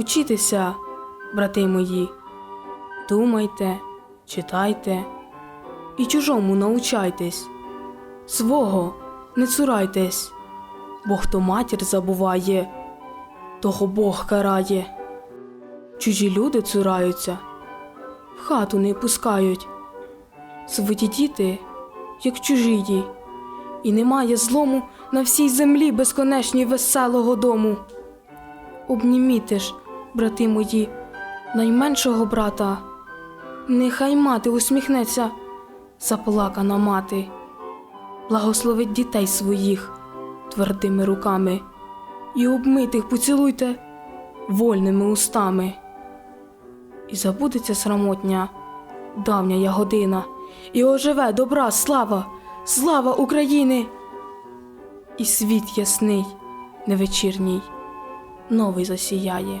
Учітеся, брати мої, думайте, читайте і чужому научайтесь, свого не цурайтесь, бо хто матір забуває, того Бог карає. Чужі люди цураються, в хату не пускають. Свої діти, як чужії, і немає злому на всій землі безконечній веселого дому. Обніміте ж, брати мої, найменшого брата, нехай мати усміхнеться, заплакана мати, благословить дітей своїх твердими руками і обмитих поцілуйте вольними устами. І забудеться срамотня, давня я година, і оживе добра слава, слава України! І світ ясний, невечірній, новий засіяє.